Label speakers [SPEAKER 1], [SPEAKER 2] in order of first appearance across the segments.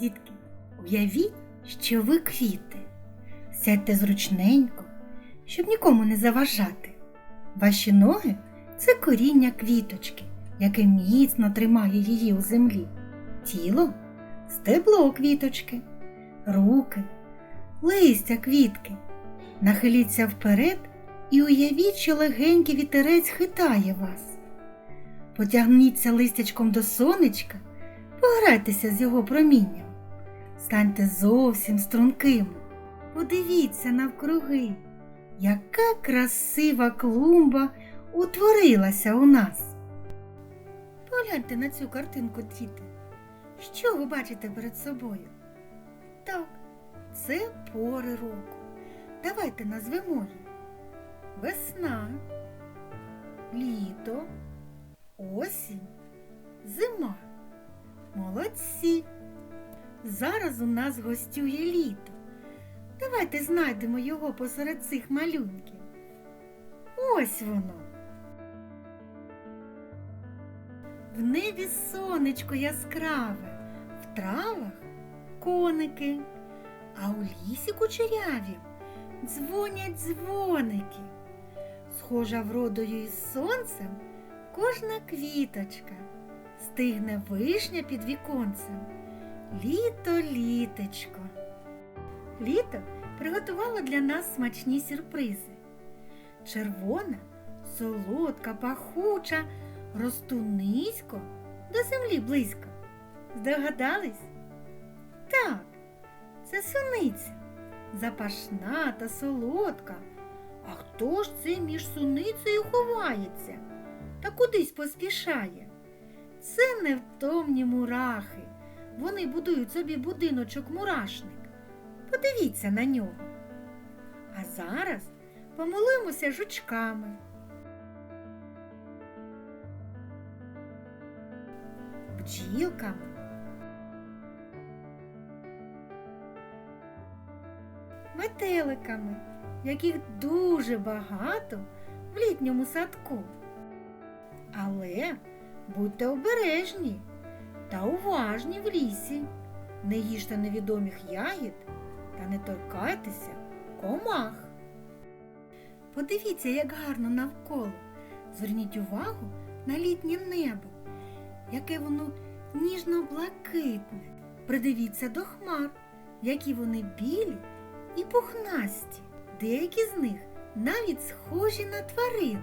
[SPEAKER 1] Дітки, уявіть, що ви квіти. Сядьте зручненько, щоб нікому не заважати. Ваші ноги це коріння квіточки, яке міцно тримає її у землі. Тіло стебло квіточки, руки, листя квітки. Нахиліться вперед і уявіть, що легенький вітерець хитає вас. Потягніться листячком до сонечка, пограйтеся з його промінням. Станьте зовсім стрункими. Подивіться навкруги, яка красива клумба утворилася у нас. Погляньте на цю картинку, діти. Що ви бачите перед собою? Так, це пори року. Давайте назвемо їх. Зараз у нас гостює літо. Давайте знайдемо його посеред цих малюнків. Ось воно. В небі сонечко яскраве, в травах коники, а у лісі кучеряві дзвонять дзвоники. Схожа вродою із сонцем кожна квіточка, стигне вишня під віконцем. Літо, літочко. Літо приготувало для нас смачні сюрпризи. Червона, солодка, пахуча, росту низько, до землі близько. Здогадались? Так, це суниця, запашна та солодка. А хто ж це між суницею ховається та кудись поспішає? Це невтомні мурахи. Вони будують собі будиночок мурашник. Подивіться на нього. А зараз помилуємося жучками. Бджілками. Метеликами, яких дуже багато в літньому садку. Але будьте обережні та уважні в лісі. Не їжте невідомих ягід та не торкайтеся комах. Подивіться, як гарно навколо. Зверніть увагу на літнє небо, яке воно ніжно-блакитне. Придивіться до хмар, які вони білі і пухнасті. Деякі з них навіть схожі на тварин.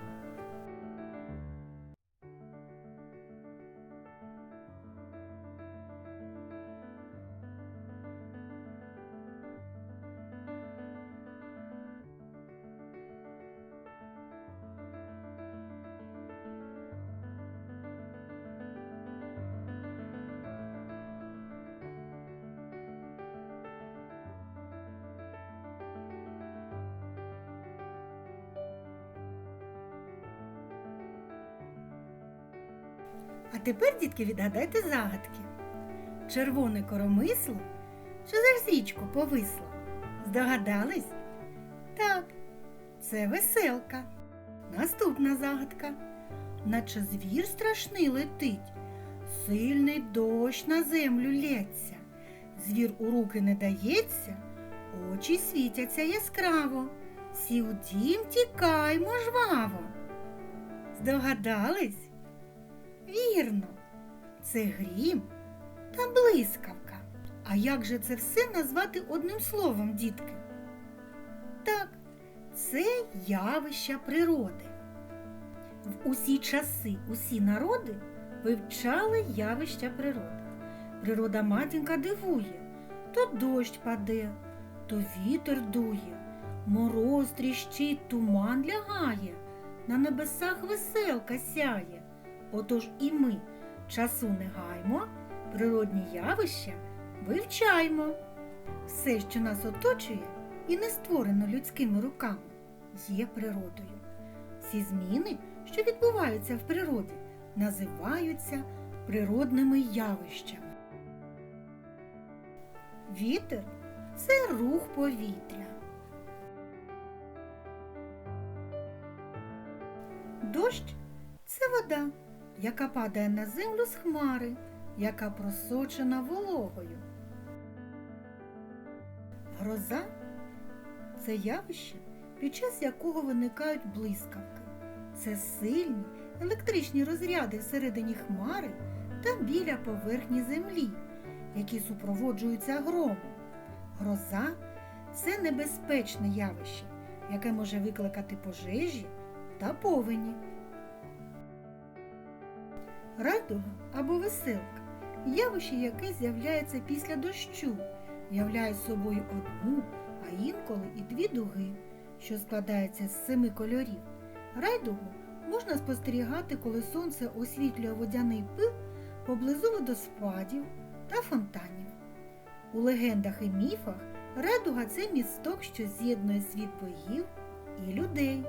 [SPEAKER 1] А тепер, дітки, відгадайте загадки. Червоне коромисло, що за річку повисло. Здогадались? Так, це веселка. Наступна загадка. Наче звір страшний летить, сильний дощ на землю лється. Звір у руки не дається, очі світяться яскраво. Всі у дім тікаймо жваво. Здогадались? Вірно, це грім та блискавка. А як же це все назвати одним словом, дітки? Так, це явища природи. В усі часи, усі народи вивчали явища природи. Природа матінка дивує, то дощ паде, то вітер дує, мороз тріщить, туман лягає, на небесах веселка сяє. Отож і ми часу не гаймо, природні явища вивчаймо. Все, що нас оточує і не створено людськими руками, є природою. Всі зміни, що відбуваються в природі, називаються природними явищами. Вітер це рух повітря. Дощ це вода, яка падає на землю з хмари, яка просочена вологою. Гроза це явище, під час якого виникають блискавки. Це сильні електричні розряди всередині хмари та біля поверхні землі, які супроводжуються громом. Гроза це небезпечне явище, яке може викликати пожежі та повені. Радуга або веселка явище, яке з'являється після дощу, являє собою одну, а інколи і дві дуги, що складаються з семи кольорів. Райдугу можна спостерігати, коли сонце освітлює водяний пил поблизу водоспадів та фонтанів. У легендах і міфах радуга це місток, що з'єднує світ богів і людей.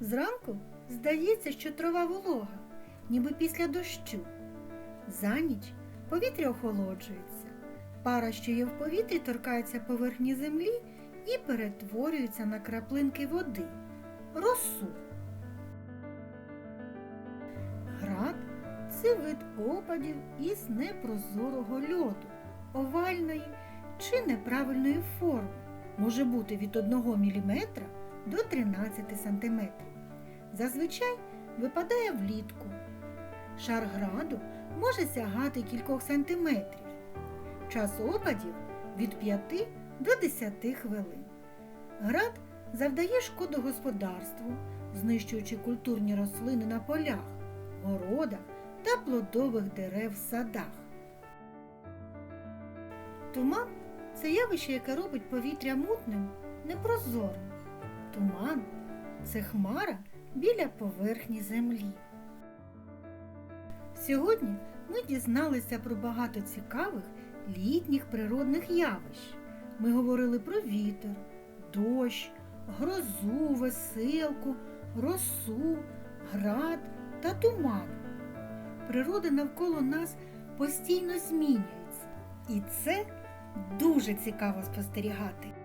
[SPEAKER 1] Зранку здається, що трава волога, ніби після дощу. За ніч повітря охолоджується. Пара, що є в повітрі, торкається поверхні землі і перетворюється на краплинки води росу. Град це вид опадів із непрозорого льоду, овальної чи неправильної форми. Може бути від 1 мм до 13 см. Зазвичай випадає влітку. Шар граду може сягати кількох сантиметрів. Час опадів від 5 до 10 хвилин. Град завдає шкоду господарству, знищуючи культурні рослини на полях, городах та плодових дерев в садах. Туман це явище, яке робить повітря мутним, непрозорим. Туман це хмара біля поверхні землі. Сьогодні ми дізналися про багато цікавих літніх природних явищ. Ми говорили про вітер, дощ, грозу, веселку, росу, град та туман. Природа навколо нас постійно змінюється, і це дуже цікаво спостерігати.